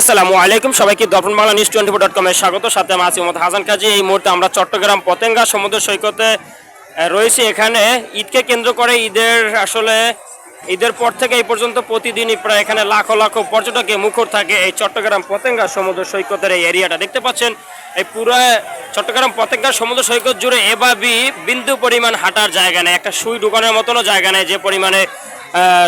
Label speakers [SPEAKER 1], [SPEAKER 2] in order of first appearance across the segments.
[SPEAKER 1] আসসালামু আলাইকুম, সবাইকে Darpan Bangla news twenty four dot কমের স্বাগত। সাথে আমি আছি মোহাম্মদ হাসান কাজী। এই মুহূর্তে আমরা চট্টগ্রাম পতেঙ্গা সমুদ্র সৈকতে রয়েছি। এখানে ঈদকে কেন্দ্র করে ঈদের আসলে, ঈদের পর থেকে এই পর্যন্ত প্রতিদিনই প্রায় এখানে লাখো লাখো পর্যটকে মুখর থাকে এই চট্টগ্রাম পতেঙ্গা সমুদ্র সৈকতের এই এরিয়াটা। দেখতে পাচ্ছেন, এই পুরো চট্টগ্রাম পতেঙ্গা সমুদ্র সৈকত জুড়ে এভাবেই বিন্দু পরিমাণ হাঁটার জায়গা নেই। একটা সুই দোকানের মতনও জায়গা নেই, যে পরিমাণে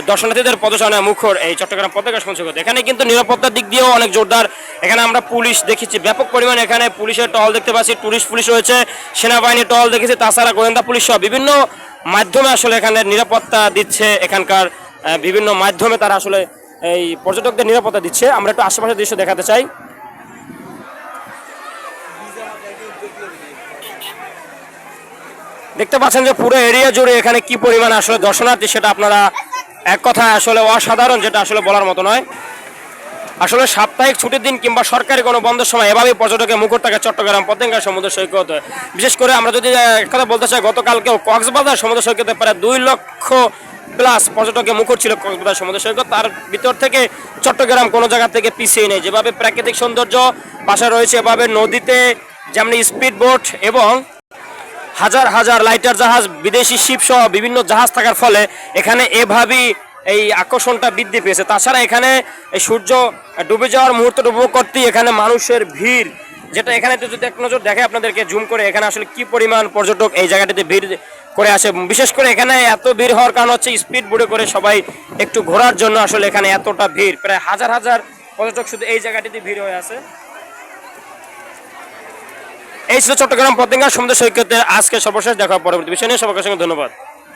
[SPEAKER 1] দর্শনার্থীদের পদচারণায় মুখর এই চট্টগ্রাম পতাকা সঞ্চয় এখানে কিন্তু নিরাপত্তার দিক দিয়েও অনেক জোরদার। এখানে আমরা পুলিশ দেখেছি, ব্যাপক পরিমাণে এখানে পুলিশের টহল দেখতে পাচ্ছি টুরিস্ট পুলিশ রয়েছে, সেনাবাহিনীর টহল দেখেছি, তাছাড়া গোয়েন্দা পুলিশ সহ বিভিন্ন মাধ্যমে আসলে এখানে নিরাপত্তা দিচ্ছে এখানকার বিভিন্ন মাধ্যমে তারা আসলে এই পর্যটকদের নিরাপত্তা দিচ্ছে। আমরা একটু আশেপাশের দৃশ্য দেখাতে চাই। দেখতে পাচ্ছেন যে পুরো এরিয়া জুড়ে এখানে কি পরিমাণ আসলে দর্শনার্থী, সেটা আপনারা এক কথায় আসলে অসাধারণ যেটা আসলে বলার মতো নয়। আসলে সাপ্তাহিক ছুটির দিন কিংবা সরকারি কোনো বন্ধের সময় এভাবেই পর্যটকের মুখর থাকে চট্টগ্রাম পতেঙ্গা সমুদ্র সৈকত। বিশেষ করে আমরা যদি এক কথা বলতে চাই, গতকালকেও কক্সবাজার সমুদ্র সৈকতে প্রায় দুই লক্ষ প্লাস পর্যটকের মুখর ছিল কক্সবাজার সমুদ্র সৈকত। তার ভিতর থেকে চট্টগ্রাম কোনো জায়গা থেকে পিছিয়ে নেই। যেভাবে প্রাকৃতিক সৌন্দর্য পাশে রয়েছে, এভাবে নদীতে যেমনি স্পিড বোট এবং হাজার হাজার লাইটার জাহাজ, বিদেশি শিপ সহ বিভিন্ন জাহাজ থাকার ফলে এখানে এভাবেই এই আকর্ষণটা বৃদ্ধি পেয়েছে। তাছাড়া এখানে এই সূর্য ডুবে যাওয়ার মুহূর্তটা উপভোগ করতেই এখানে মানুষের ভিড়। যেটা এখানে তো যদি এক নজর দেখে আপনাদেরকে জুম করে, এখানে আসলে কি পরিমাণ পর্যটক এই জায়গাটিতে ভিড় করে আসে। বিশেষ করে এখানে এত ভিড় হওয়ার কারণ হচ্ছে স্পিড বোর্ডে করে সবাই একটু ঘোরার জন্য আসলে এখানে এতটা ভিড়। প্রায় হাজার হাজার পর্যটক শুধু এই জায়গাটিতে ভিড় হয়ে আছে। এই ছিল চট্টগ্রাম পতেঙ্গা, সমুদ্র সৈকতের আজকে সর্বশেষ দেখা পরবর্তী বিষয় নিয়ে। সবার সঙ্গে ধন্যবাদ।